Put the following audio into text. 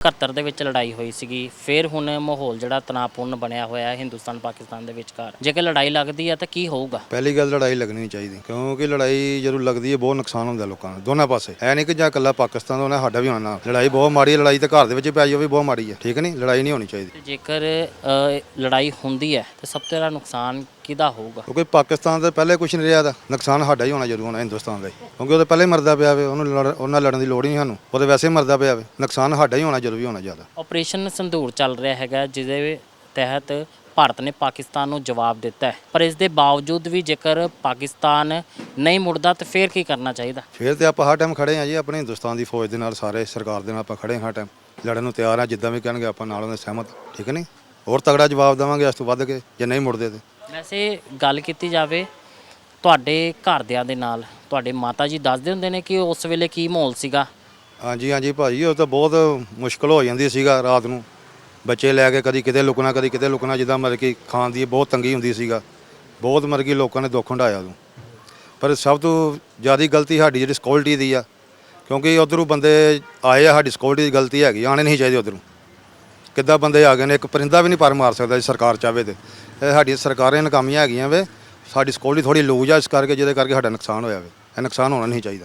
71 ਦੇ ਵਿੱਚ ਲੜਾਈ ਹੋਈ ਸੀਗੀ। ਫਿਰ ਹੁਣ ਮਾਹੌਲ ਜਿਹੜਾ ਤਣਾਅਪੂਰਨ ਬਣਿਆ ਹੋਇਆ ਹੈ ਹਿੰਦੁਸਤਾਨ ਪਾਕਿਸਤਾਨ ਦੇ ਵਿਚਕਾਰ। ਜੇਕਰ ਲੜਾਈ ਲੱਗਦੀ ਹੈ ਤਾਂ ਕੀ ਹੋਊਗਾ? ਪਹਿਲੀ ਗੱਲ ਲੜਾਈ ਲੱਗਣੀ ਚਾਹੀਦੀ ਕਿਉਂਕਿ ਲੜਾਈ ਜਦੋਂ ਲੱਗਦੀ ਹੈ ਬਹੁਤ ਨੁਕਸਾਨ ਹੁੰਦਾ ਲੋਕਾਂ ਦਾ ਦੋਨਾਂ ਪਾਸੇ। ਐ ਨਹੀਂ ਕਿ ਜਾਂ ਇਕੱਲਾ ਪਾਕਿਸਤਾਨ ਦਾ ਹੋਣਾ ਸਾਡਾ ਵੀ ਹੋਣਾ ਲੜਾਈ ਬਹੁਤ ਮਾੜੀ ਹੈ ਲੜਾਈ ਤਾਂ ਘਰ ਦੇ ਵਿੱਚ ਪੈ ਜਾਈ ਉਹ ਵੀ ਬਹੁਤ ਮਾੜੀ ਹੈ। ਠੀਕ ਨਹੀਂ? ਲੜਾਈ ਨਹੀਂ ਹੋਣੀ ਚਾਹੀਦੀ। ਜੇਕਰ ਅ, ਲੜਾਈ ਹੁੰਦੀ ਹੈ ਤਾਂ ਸਭ ਤੋਂ ਜ਼ਿਆਦਾ ਨੁਕਸਾਨ ਕਿਹਦਾ ਹੋਊਗਾ? ਕਿਉਂਕਿ ਪਾਕਿਸਤਾਨ ਦਾ ਪਹਿਲੇ ਕੁਝ ਨਹੀਂ ਰਿਹਾ ਦਾ ਨੁਕਸਾਨ ਸਾਡਾ ਹੀ ਹੋਣਾ ਜ਼ਰੂਰ ਹੋਣਾ ਹਿੰਦੁਸਤਾਨ ਦਾ ਹੀ। ਕਿਉਂਕਿ ਉਹ ਤਾਂ ਪਹਿਲੇ ਮਰਦਾ ਪਿਆ ਵੇ ਉਹਨੂੰ ਲੜ- ਉਹਨਾਂ ਲੜਨ ਦੀ ਲੋੜ ਹੀ ਨਹੀਂ ਸਾਨੂੰ। ਉਹ ਤਾਂ ਵੈਸੇ ਹੀ ਮਰਦਾ ਪਿਆ ਵੇ। ਨੁਕਸਾਨ ਸਾਡਾ ਹੀ ਹੋਣਾ ਜ਼ਰੂਰ ਹੋਣਾ ਜ਼ਿਆਦਾ। ਆਪਰੇਸ਼ਨ ਸੰਧੂਰ ਚੱਲ ਰਿਹਾ ਹੈਗਾ ਜਿਹਦੇ ਤਹਿਤ ਭਾਰਤ ਨੇ ਪਾਕਿਸਤਾਨ ਨੂੰ ਜਵਾਬ ਦਿੱਤਾ ਹੈ। ਪਰ ਇਸ ਦੇ ਬਾਵਜੂਦ ਵੀ ਜੇਕਰ ਪਾਕਿਸਤਾਨ ਨਹੀਂ ਮੁੜਦਾ ਤਾਂ ਫਿਰ ਕੀ ਕਰਨਾ ਚਾਹੀਦਾ? ਫਿਰ ਤੇ ਆਪਾਂ ਹਰ ਟਾਈਮ ਖੜੇ ਹਾਂ ਜੀ ਆਪਣੇ ਹਿੰਦੁਸਤਾਨ ਦੀ ਫੌਜ ਦੇ ਨਾਲ ਸਾਰੇ ਸਰਕਾਰ ਦੇ ਨਾਲ ਆਪਾਂ ਖੜੇ ਹਾਂ ਹਰ ਟਾਈਮ ਲੜਨ ਨੂੰ ਤਿਆਰ ਹਾਂ ਜਿੱਦਾਂ ਵੀ ਕਹਿਣਗੇ ਆਪਾਂ ਨਾਲ ਉਹਦੇ ਸਹਿਮਤ। ਠੀਕ ਨਹੀਂ ਹੋਰ ਤਗੜਾ ਜਵਾਬ ਦੇਵਾਂਗੇ ਇਸ ਤੋਂ ਵੱਧ ਕੇ ਜੇ ਨਹੀਂ ਮੁੜਦੇ ਤੇ। ਵੈਸੇ ਗੱਲ ਕੀਤੀ ਜਾਵੇ ਤੁਹਾਡੇ ਘਰਦਿਆਂ ਦੇ ਨਾਲ, ਤੁਹਾਡੇ ਮਾਤਾ ਜੀ ਦੱਸਦੇ ਹੁੰਦੇ ਨੇ ਕਿ ਉਸ ਵੇਲੇ ਕੀ ਮਾਹੌਲ ਸੀਗਾ? ਹਾਂਜੀ ਹਾਂਜੀ ਭਾਜੀ, ਉਹ ਤਾਂ ਬਹੁਤ ਮੁਸ਼ਕਲ ਹੋ ਜਾਂਦੀ ਸੀਗਾ ਰਾਤ ਨੂੰ। ਬੱਚੇ ਲੈ ਕੇ ਕਦੀ ਕਿਤੇ ਲੁਕਣਾ, ਕਦੀ ਕਿਤੇ ਲੁਕਣਾ, ਜਿੱਦਾਂ ਮਤਲਬ ਕਿ ਖਾਣ ਦੀ ਬਹੁਤ ਤੰਗੀ ਹੁੰਦੀ ਸੀਗਾ। ਬਹੁਤ ਮਤਲਬ ਕਿ ਲੋਕਾਂ ਨੇ ਦੁੱਖ ਹੰਢਾਇਆ ਉਦੋਂ। ਪਰ ਸਭ ਤੋਂ ਜ਼ਿਆਦਾ ਗਲਤੀ ਸਾਡੀ ਜਿਹੜੀ ਸਿਕਿਉਰਿਟੀ ਦੀ ਆ, ਕਿਉਂਕਿ ਉਧਰੋਂ ਬੰਦੇ ਆਏ ਆ, ਸਾਡੀ ਸਿਕਿਉਰਿਟੀ ਦੀ ਗਲਤੀ ਹੈਗੀ ਆਣੇ ਨਹੀਂ ਚਾਹੀਦੇ ਉਧਰੋਂ। ਕਿੱਦਾਂ ਬੰਦੇ ਆ ਗਏ ਨੇ, ਇੱਕ ਪਰਿੰਦਾ ਵੀ ਨਹੀਂ ਪਰ ਮਾਰ ਸਕਦਾ ਜੇ ਸਰਕਾਰ ਚਾਹਵੇ ਤੇ। ਇਹ ਸਾਡੀਆਂ ਸਰਕਾਰਾਂ ਨਕਾਮੀਆਂ ਹੈਗੀਆਂ ਵੇ, ਸਾਡੀ ਸਿਕਿਉਰਿਟੀ ਥੋੜੀ ਲੂਜ ਆ ਇਸ ਕਰਕੇ, ਜਿਹਦੇ ਕਰਕੇ ਸਾਡਾ ਨੁਕਸਾਨ ਹੋਇਆ ਵੇ। ਇਹ ਨੁਕਸਾਨ ਹੋਣਾ ਨਹੀਂ ਚਾਹੀਦਾ।